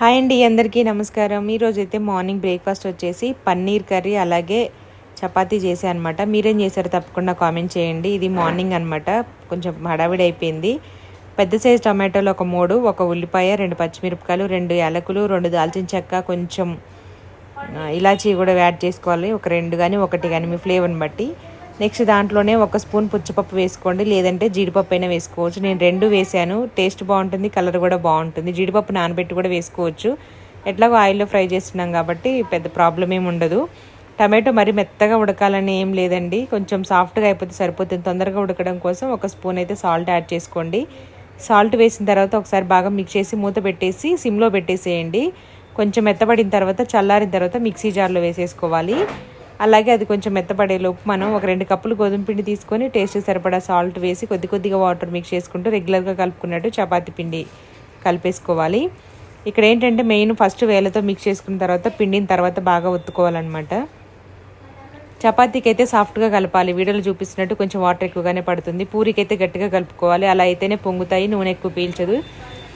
Hi అండి అందరికీ నమస్కారం. ఈరోజు అయితే మార్నింగ్ బ్రేక్ఫాస్ట్ వచ్చేసి పన్నీర్ కర్రీ అలాగే చపాతీ చేసా అనమాట మీరేం చేశారు తప్పకుండా కామెంట్ చేయండి. ఇది మార్నింగ్ అనమాట కొంచెం హడావిడి అయిపోయింది. పెద్ద సైజ్ టమాటోలు ఒక మూడు ఒక ఉల్లిపాయ రెండు పచ్చిమిరపకాయలు రెండు యాలకులు రెండు దాల్చిన చెక్క కొంచెం ఇలాచీ కూడా యాడ్ చేసుకోవాలి. ఒక రెండు కానీ ఒకటి కానీ మీ ఫ్లేవర్ని బట్టి. నెక్స్ట్ దాంట్లోనే ఒక స్పూన్ పుచ్చపప్పు వేసుకోండి. లేదంటే జీడిపప్పు అయినా వేసుకోవచ్చు. నేను రెండు వేసాను. టేస్ట్ బాగుంటుంది కలర్ కూడా బాగుంటుంది. జీడిపప్పు నానబెట్టి కూడా వేసుకోవచ్చు. ఎట్లాగో ఆయిల్లో ఫ్రై చేస్తున్నాం కాబట్టి పెద్ద ప్రాబ్లం ఏమి ఉండదు. టమాటో మరి మెత్తగా ఉడకాలని ఏం లేదండి. కొంచెం సాఫ్ట్గా అయిపోతే సరిపోతుంది. తొందరగా ఉడకడం కోసం ఒక స్పూన్ అయితే సాల్ట్ యాడ్ చేసుకోండి. సాల్ట్ వేసిన తర్వాత ఒకసారి బాగా మిక్స్ చేసి మూత పెట్టేసి సిమ్లో పెట్టేసేయండి. కొంచెం మెత్తబడిన తర్వాత చల్లారిన తర్వాత మిక్సీ జార్లో వేసేసుకోవాలి. అలాగే అది కొంచెం మెత్తపడేలోపు మనం ఒక రెండు కప్పులు గోధుమ పిండి తీసుకొని టేస్ట్ సరిపడా సాల్ట్ వేసి కొద్ది కొద్దిగా వాటర్ మిక్స్ చేసుకుంటూ రెగ్యులర్గా కలుపుకున్నట్టు చపాతి పిండి కలిపేసుకోవాలి. ఇక్కడ ఏంటంటే మెయిన్ ఫస్ట్ వేలతో మిక్స్ చేసుకున్న తర్వాత పిండిని తర్వాత బాగా ఒత్తుకోవాలన్నమాట. చపాతీకి అయితే సాఫ్ట్గా కలపాలి. వీడియోలో చూపిస్తున్నట్టు కొంచెం వాటర్ ఎక్కువగానే పడుతుంది. పూరికి అయితే గట్టిగా కలుపుకోవాలి. అలా అయితేనే పొంగుతాయి. నూనె ఎక్కువ పీల్చదు.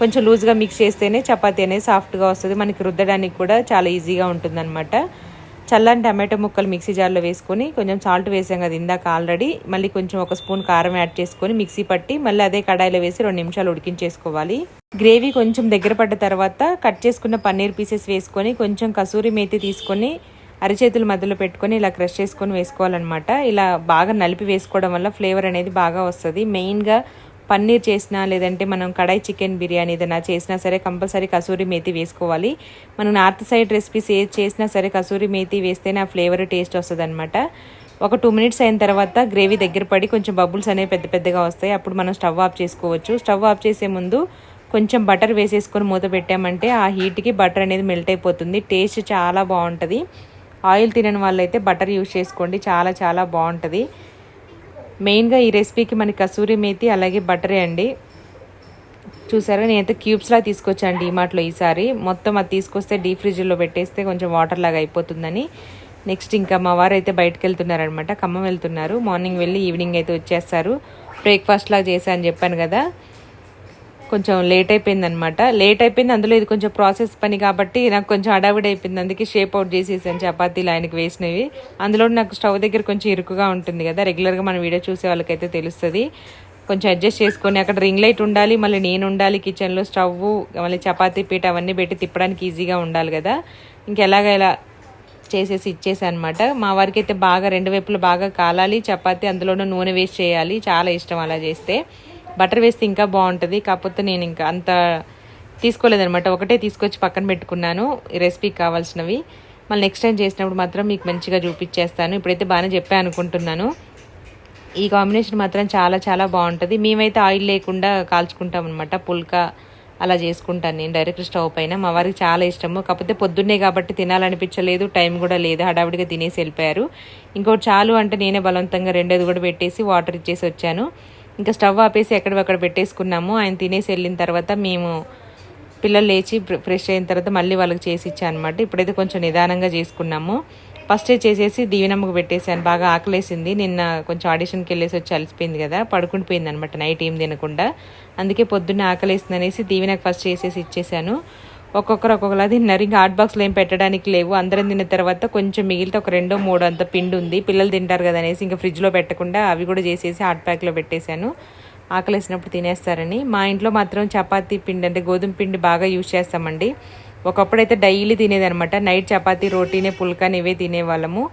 కొంచెం లూజ్గా మిక్స్ చేస్తేనే చపాతీ అనేది సాఫ్ట్గా వస్తుంది. మనకి రుద్దడానికి కూడా చాలా ఈజీగా ఉంటుందన్నమాట. చల్లని టమాటో ముక్కలు మిక్సీ జార్లో వేసుకొని కొంచెం సాల్ట్ వేసాం కదా ఇందాక ఆల్రెడీ. మళ్ళీ కొంచెం ఒక స్పూన్ కారం యాడ్ చేసుకొని మిక్సీ పట్టి మళ్ళీ అదే కడాయిలో వేసి రెండు నిమిషాలు ఉడికించేసుకోవాలి. గ్రేవీ కొంచెం దగ్గర పడ్డ తర్వాత కట్ చేసుకున్న పన్నీర్ పీసెస్ వేసుకొని కొంచెం కసూరి మేతి తీసుకొని అరిచేతుల మధ్యలో పెట్టుకొని ఇలా క్రష్ చేసుకొని వేసుకోవాలన్నమాట. ఇలా బాగా నలిపి వేసుకోవడం వల్ల ఫ్లేవర్ అనేది బాగా వస్తుంది. మెయిన్గా పన్నీర్ చేసినా లేదంటే మనం కడాయి చికెన్ బిర్యానీ ఏదైనా చేసినా సరే కంపల్సరీ కసూరి మేతి వేసుకోవాలి. మనం నార్త్ సైడ్ రెసిపీస్ ఏది చేసినా సరే కసూరి మేతి వేస్తేనే ఆ ఫ్లేవర్ టేస్ట్ వస్తుంది అనమాట ఒక టూ మినిట్స్ అయిన తర్వాత గ్రేవీ దగ్గర పడి కొంచెం బబుల్స్ అనేవి పెద్ద పెద్దగా వస్తాయి. అప్పుడు మనం స్టవ్ ఆఫ్ చేసుకోవచ్చు. స్టవ్ ఆఫ్ చేసే ముందు కొంచెం బటర్ వేసేసుకొని మూత పెట్టామంటే ఆ హీట్కి బటర్ అనేది మెల్ట్ అయిపోతుంది. టేస్ట్ చాలా బాగుంటుంది. ఆయిల్ తినని వాళ్ళైతే బటర్ యూస్ చేసుకోండి. చాలా చాలా బాగుంటుంది. మెయిన్గా ఈ రెసిపీకి మనకి కసూరి మేతి అలాగే బటరే అండి. చూసారా? నేనైతే క్యూబ్స్లా తీసుకొచ్చాను డీమార్ట్లో ఈసారి. మొత్తం అది తీసుకొస్తే డీ ఫ్రిడ్జ్లో పెట్టేస్తే కొంచెం వాటర్ లాగా అయిపోతుందని. నెక్స్ట్ ఇంకా మా వారు అయితే బయటకు వెళ్తున్నారనమాట ఖమ్మం వెళ్తున్నారు. మార్నింగ్ వెళ్ళి ఈవినింగ్ అయితే వచ్చేస్తారు. బ్రేక్ఫాస్ట్ లాగా చేశా అని చెప్పాను కదా. కొంచెం లేట్ అయిపోయింది అనమాట లేట్ అయిపోయింది అందులో ఇది కొంచెం ప్రాసెస్ పని కాబట్టి నాకు కొంచెం అడావిడి అయిపోయింది. అందుకే షేప్ అవుట్ చేసేసాను చపాతీలు ఆయనకి వేసినవి. అందులో నాకు స్టవ్ దగ్గర కొంచెం ఇరుకుగా ఉంటుంది కదా. రెగ్యులర్గా మన వీడియో చూసే వాళ్ళకైతే తెలుస్తుంది. కొంచెం అడ్జస్ట్ చేసుకొని అక్కడ రింగ్ లైట్ ఉండాలి మళ్ళీ నేను ఉండాలి కిచెన్లో స్టవ్ మళ్ళీ చపాతీ పీట అవన్నీ పెట్టి తిప్పడానికి ఈజీగా ఉండాలి కదా. ఇంకెలాగ ఇలా చేసేసి ఇచ్చేసాను అనమాట మా వారికి అయితే బాగా రెండు వైపులు బాగా కాలాలి. చపాతీ అందులోనూ నూనె వేసి చేయాలి. చాలా ఇష్టం అలా చేస్తే. బటర్ వేస్తే ఇంకా బాగుంటుంది. కాకపోతే నేను ఇంకా అంత తీసుకోలేదనమాట ఒకటే తీసుకొచ్చి పక్కన పెట్టుకున్నాను. ఈ రెసిపీకి కావాల్సినవి. మళ్ళీ నెక్స్ట్ టైం చేసినప్పుడు మాత్రం మీకు మంచిగా చూపించేస్తాను ఇప్పుడైతే బాగానే చెప్పాను అనుకుంటున్నాను. ఈ కాంబినేషన్ మాత్రం చాలా చాలా బాగుంటుంది. మేమైతే ఆయిల్ లేకుండా కాల్చుకుంటాం అనమాట పుల్కా అలా చేసుకుంటాను నేను డైరెక్ట్ స్టవ్ పైన. మా వారికి చాలా ఇష్టము. కాకపోతే పొద్దున్నే కాబట్టి తినాలనిపించలేదు. టైం కూడా లేదు. హడావిడిగా తినేసి వెళ్ళిపోయారు. ఇంకోటి చాలు అంటే నేనే బలవంతంగా రెండోది కూడా పెట్టేసి వాటర్ ఇచ్చేసి వచ్చాను. ఇంకా స్టవ్ ఆపేసి ఎక్కడక్కడ పెట్టేసుకున్నాము. ఆయన తినేసి వెళ్ళిన తర్వాత మేము పిల్లలు లేచి ఫ్రెష్ అయిన తర్వాత మళ్ళీ వాళ్ళకి చేసి ఇచ్చాను అనమాట ఇప్పుడైతే కొంచెం నిదానంగా చేసుకున్నాము. ఫస్ట్ చేసేసి దీవెనమ్మకు పెట్టేసాను బాగా ఆకలేసింది. నిన్న కొంచెం ఆడిషన్కి వెళ్ళేసి వచ్చి అలసిపోయింది కదా. పడుకుండిపోయింది అనమాట నైట్ ఏం తినకుండా. అందుకే పొద్దున్న ఆకలేసింది అనేసి దీవెనకు ఫస్ట్ చేసేసి ఇచ్చేసాను ఒక్కొక్కరు ఒక్కొక్కలా తిన్నారు. ఇంకా హాట్ బాక్స్లో ఏం పెట్టడానికి లేవు. అందరం తిన్న తర్వాత కొంచెం మిగిలితే ఒక రెండో మూడో అంత పిండి ఉంది. పిల్లలు తింటారు కదా అనేసి ఇంకా ఫ్రిడ్జ్లో పెట్టకుండా అవి కూడా చేసేసి హాట్ ప్యాక్లో పెట్టేశాను. ఆకలేసినప్పుడు తినేస్తారని. మా ఇంట్లో మాత్రం చపాతీ పిండి అంటే గోధుమ పిండి బాగా యూజ్ చేస్తామండి. ఒకప్పుడైతే డైలీ తినేదనమాట నైట్ చపాతీ రోటీనే పుల్కాని ఇవే తినేవాళ్ళము.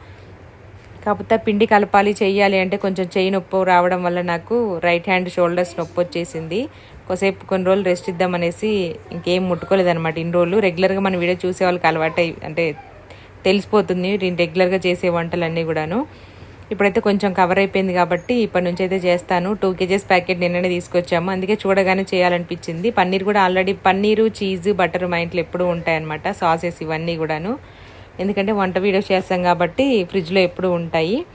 కాకపోతే పిండి కలపాలి చేయాలి అంటే కొంచెం చెయ్యి నొప్పి రావడం వల్ల నాకు రైట్ హ్యాండ్ షోల్డర్స్ నొప్పి వచ్చేసింది. కొసేపు కొన్ని రోజులు రెస్ట్ ఇద్దామనేసి ఇంకేం ముట్టుకోలేదన్నమాట. ఇన్ని రోజులు రెగ్యులర్గా మన వీడియో చూసే వాళ్ళకి అలవాటు అయి- అంటే తెలిసిపోతుంది. నేను రెగ్యులర్గా చేసే వంటలన్నీ కూడాను. ఇప్పుడైతే కొంచెం కవర్ అయిపోయింది కాబట్టి ఇప్పటి నుంచి అయితే చేస్తాను. టూ కేజెస్ ప్యాకెట్ నిన్ననే తీసుకొచ్చాము. అందుకే చూడగానే చేయాలనిపించింది. పన్నీర్ కూడా ఆల్రెడీ పన్నీరు చీజ్ బటర్ మా ఇంట్లో ఎప్పుడూ ఉంటాయన్నమాట. సాసెస్ ఇవన్నీ కూడాను. ఎందుకంటే వంట వీడియోస్ చేస్తాం కాబట్టి ఫ్రిడ్జ్లో ఎప్పుడూ ఉంటాయి.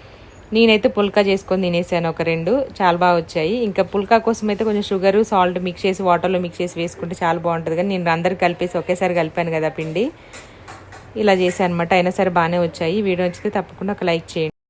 నేనైతే పుల్కా చేసుకొని తినేసాను ఒక రెండు. చాలా బాగా వచ్చాయి. ఇంకా పుల్కా కోసం అయితే కొంచెం షుగర్ సాల్ట్ మిక్స్ చేసి వాటర్లో మిక్స్ చేసి వేసుకుంటే చాలా బాగుంటుంది కానీ నేను అందరు కలిపేసి ఒకేసారి కలిపాను కదా పిండి. ఇలా చేశాను అనమాట అయినా సరే బాగానే వచ్చాయి. వీడియో నచ్చితే తప్పకుండా ఒక లైక్ చేయండి.